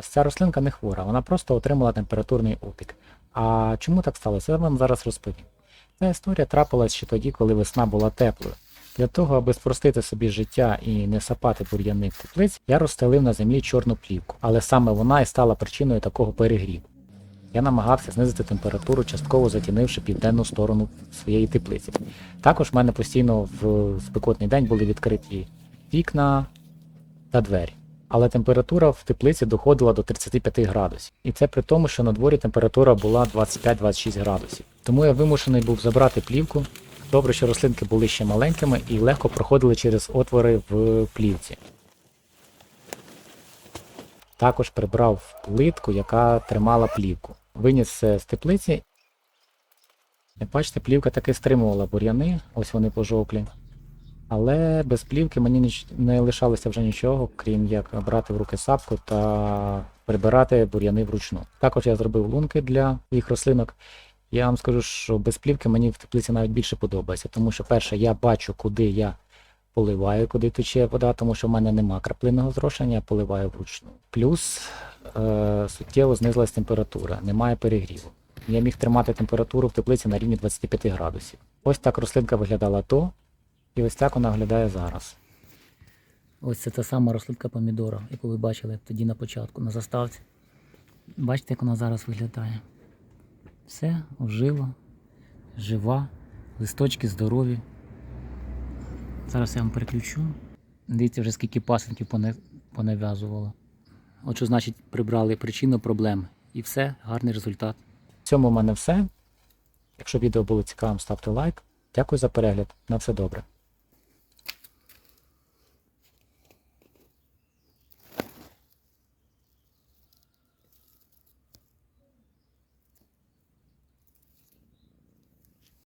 Ось ця рослинка не хвора, вона просто отримала температурний опік. А чому так сталося? Я вам зараз розповім. Ця історія трапилась ще тоді, коли весна була теплою. Для того, аби спростити собі життя і не сапати бур'яни в теплиці, я розстелив на землі чорну плівку, але саме вона і стала причиною такого перегріву. Я намагався знизити температуру, частково затінивши південну сторону своєї теплиці. Також в мене постійно в спекотний день були відкриті вікна та двері. Але температура в теплиці доходила до 35 градусів. І це при тому, що на дворі температура була 25-26 градусів. Тому я вимушений був забрати плівку. Добре, що рослинки були ще маленькими і легко проходили через отвори в плівці. Також прибрав плитку, яка тримала плівку. Виніс з теплиці. Бачите, плівка таки стримувала бур'яни, ось вони пожовклі. Але без плівки мені не лишалося вже нічого, крім як брати в руки сапку та прибирати бур'яни вручну. Також я зробив лунки для своїх рослинок. Я вам скажу, що без плівки мені в теплиці навіть більше подобається, тому що, перше, я бачу, куди я поливаю, куди тече вода, тому що в мене нема краплинного зрошення, я поливаю вручну. Плюс е, суттєво знизилась температура, немає перегріву. Я міг тримати температуру в теплиці на рівні 25 градусів. Ось так рослинка виглядала то, і ось так вона виглядає зараз. Ось це та сама рослинка помідора, яку ви бачили тоді на початку, на заставці. Бачите, як вона зараз виглядає. Все ожило, жива, листочки здорові. Зараз я вам переключу. Дивіться вже скільки пасенків понав'язувало. От що значить прибрали причину проблем. І все, гарний результат. В цьому в мене все. Якщо відео було цікавим, ставте лайк. Дякую за перегляд. На все добре.